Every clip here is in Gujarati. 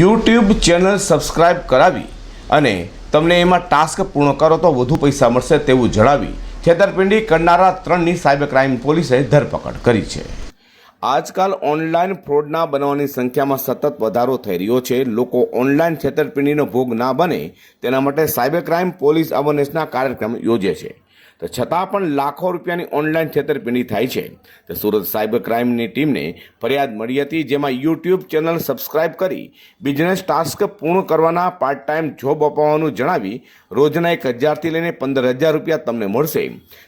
યુટ્યુબ ચેનલ સબસ્ક્રાઇબ કરાવી અને તમને એમાં ટાસ્ક પૂર્ણ કરો તો વધુ પૈસા મળશે તેવું જણાવી છેતરપિંડી કરનારા ત્રણની સાયબર ક્રાઇમ પોલીસે ધરપકડ કરી છે. આજકાલ ઓનલાઈન ફ્રોડના બનવાની સંખ્યામાં સતત વધારો થઈ રહ્યો છે. લોકો ઓનલાઈન છેતરપિંડીનો ભોગ ના બને તેના માટે સાયબર ક્રાઇમ પોલીસ અવેરનેસના કાર્યક્રમ યોજે છે. તો છતાં પણ લાખો રૂપિયાની ઓનલાઈન છેતરપિંડી થાય છે. તો સુરત સાયબર ક્રાઇમની ટીમને ફરિયાદ મળી હતી, જેમાં યુટ્યુબ ચેનલ સબસ્ક્રાઇબ કરી બિઝનેસ ટાસ્ક પૂર્ણ કરવાના પાર્ટ ટાઈમ જોબ અપાવવાનું જણાવી રોજના એક હજારથી લઈને પંદર હજાર રૂપિયા તમને મળશે.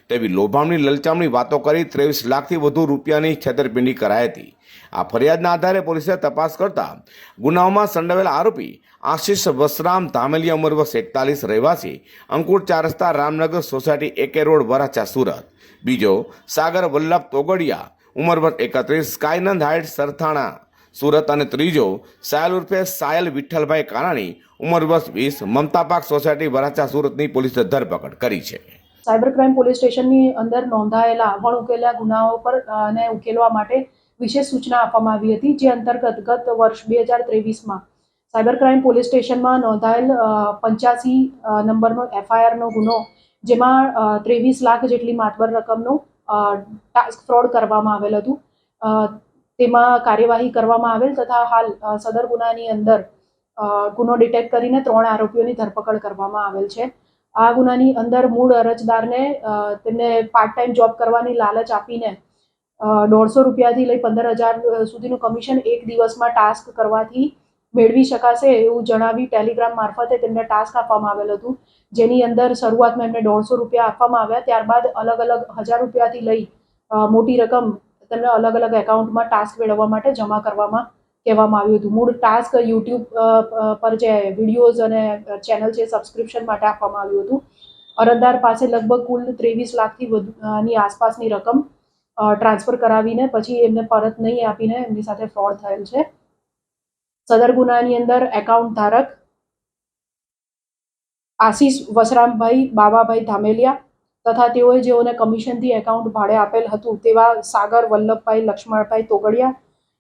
તેવી લોભામણી લલચામણી વાતો કરી ત્રેવીસ લાખથી વધુ રૂપિયાની છેતરપિંડી કરાઈ હતી. આ ફરિયાદના આધારે પોલીસે તપાસ કરતા ગુનાઓમાં સંડોવેલા આરોપી આશિષ વસરામ ધામેલિયા ઉંમર વર્ષ એકતાલીસ, રહેવાસી, અંકુર ચાર રસ્તા, Ramnagar society, AK road, Varachha, Surat. બીજો, સાગર વલ્લભ તોગડિયા, ઉંમર વર્ષ એકત્રીસ સ્કાયનંદ હાઇટ સરથાણા, સુરત. અને ત્રીજો, સાયલ ઉર્ફે સાયલ વિઠ્ઠલભાઈ કાનાણી ઉંમર વર્ષ વીસ, મમતા પાક સોસાયટી, વરાછા, સુરતની પોલીસે ધરપકડ કરી છે. સાયબર ક્રાઇમ પોલીસ સ્ટેશનની અંદર નોંધાયેલા વણ ઉકેલા ગુનાઓ પર અને ઉકેલવા માટે વિશેષ સૂચના આપવામાં આવી હતી, જે અંતર્ગત ગત વર્ષ બે હજાર ત્રેવીસમાં સાયબર ક્રાઇમ પોલીસ સ્ટેશનમાં નોંધાયેલ પંચ્યાસી નંબરનો એફઆઈઆરનો ગુનો, જેમાં ત્રેવીસ લાખ જેટલી માતબર રકમનું ટાસ્ક ફ્રોડ કરવામાં આવેલ હતું. તેમાં કાર્યવાહી કરવામાં આવેલ તથા હાલ સદર ગુનાની અંદર ગુનો ડિટેક્ટ કરીને ત્રણ આરોપીઓની ધરપકડ કરવામાં આવેલ છે. આ ગુનાની અંદર મૂળ અરજદારને તેમને પાર્ટ ટાઈમ જોબ કરવાની લાલચ આપીને દોઢસો રૂપિયાથી લઈ પંદર હજાર સુધીનું કમિશન એક દિવસમાં ટાસ્ક કરવાથી મેળવી શકાશે એવું જણાવી ટેલિગ્રામ મારફતે તેમને ટાસ્ક આપવામાં આવેલ હતું. જેની અંદર શરૂઆતમાં એમને દોઢસો રૂપિયા આપવામાં આવ્યા, ત્યારબાદ અલગ અલગ હજાર રૂપિયાથી લઈ મોટી રકમ તેમને અલગ અલગ એકાઉન્ટમાં ટાસ્ક મેળવવા માટે જમા કરવામાં કહેવામાં આવ્યું હતું. મૂળ ટાસ્ક યુટ્યુબ પર જે વિડીયોઝ અને ચેનલ છે સબસ્ક્રિપ્શન માટે આપવામાં આવ્યું હતું. અરજદાર પાસે લગભગ કુલ ત્રેવીસ લાખથી વધુ ની આસપાસની રકમ ટ્રાન્સફર કરાવીને પછી એમને પરત નહીં આપીને એમની સાથે ફ્રોડ થયેલ છે. સદર ગુનાની અંદર એકાઉન્ટ ધારક આશીષ વસરામભાઈ, બાબાભાઈ ધામેલિયા તથા તેઓએ જેઓને કમિશનથી એકાઉન્ટ ભાડે આપેલ હતું તેવા સાગર, વલ્લભભાઈ, લક્ષ્મણભાઈ તોગડિયા,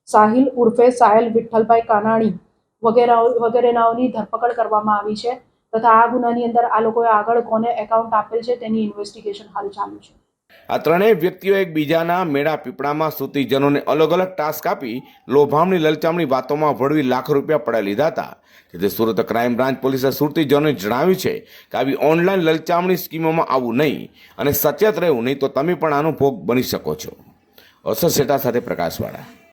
સાહિલ ઉર્ફે સાહેલ વિઠ્ઠલભાઈ કાનાણી વગેરે વગેરેનાઓની ધરપકડ કરવામાં આવી છે તથા આ ગુનાની અંદર આ લોકોએ આગળ કોને એકાઉન્ટ આપેલ છે તેની ઇન્વેસ્ટિગેશન હાલ ચાલુ છે. આ ત્રણેય વ્યક્તિઓ એકબીજાના મેળા પીપળામાં સુતીજનોને અલગ અલગ ટાસ્ક આપી લોભામણી, લલચામણી વાતોમાં વળવી લાખ રૂપિયા પડાવી લીધા હતા. તેથી સુરત ક્રાઇમ બ્રાન્ચ પોલીસે સુરતીજનોએ જણાવ્યું છે કે આવી ઓનલાઈન લલચામણી સ્કીમોમાં આવવું નહીં અને સચેત રહેવું નહીં તો તમે પણ આનો ભોગ બની શકો છો. અસર સેટા સાથે પ્રકાશવાળા.